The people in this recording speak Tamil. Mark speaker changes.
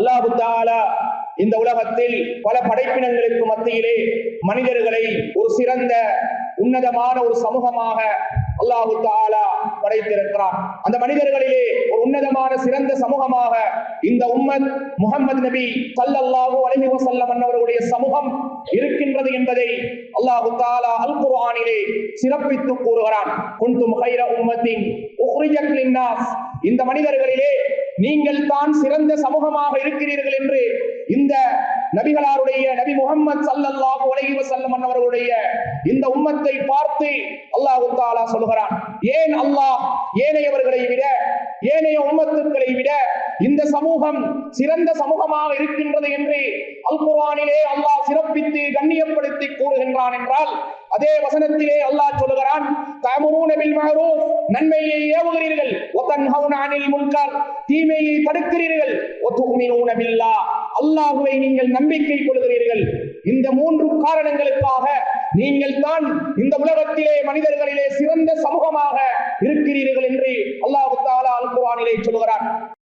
Speaker 1: அல்லாஹு தாலா இந்த உலகத்தில் பல படைப்பினங்களுக்கு மத்தியிலே மனிதர்களை ஒரு சிறந்த உன்னதமான ஒரு சமூகமாக அல்லாஹு தாலா படைத்திருக்கிறான். அந்த மனிதர்களிலே ஒரு உன்னதமான சிறந்த சமூகமாக இந்த உம்மத் முகமது நபி சல்லல்லாஹு அலைஹி வசல்லம் அவர்களுடைய சமூகம் இருக்கின்றது என்பதை அல்லாஹு தாலா அல் குர்ஆனிலே சிறப்பித்து கூறுகிறான். குன்தும் ஹைர உம்மத்தின் உக்ரிஜத் லின்னாஸ். இந்த மனிதர்களிலே நீங்கள் தான் சிறந்த சமூகமாக இருக்கிறீர்கள் என்று இந்த நபிகளாருடைய நபி முகமது சல்லல்லாஹு அலைஹி வஸல்லம் அவர்களுடைய இந்த உம்மத்தை பார்த்து அல்லாஹ் தாலா சொல்கிறான் ஏன் அல்லாஹ் ஏனையவர்களை விட ஏனைய உம்மத்துக்களை விட இந்த சமூகம் சிறந்த சமூகமாக இருக்கின்றது என்று அல் குர்ஆனிலே அல்லாஹ் சிறப்பித்து கண்ணியப்படுத்தி கூறுகின்றான் என்றால் அதே வசனத்திலே அல்லாஹ் சொல்லுகிறான் பில் நன்மையை ஏவுகிறீர்கள். வ அனில் தீமையை தடுக்கிறீர்கள். வ பில்லாஹ் அல்லாஹ்வை நீங்கள் நம்பிக்கை கொள்கிறீர்கள். இந்த மூன்று காரணங்களுக்காக நீங்கள் தான் இந்த உலகத்திலே மனிதர்களிலே சிறந்த சமூகமாக இருக்கிறீர்கள் என்று அல்லாஹு தாலா அல் சொல்கிறார்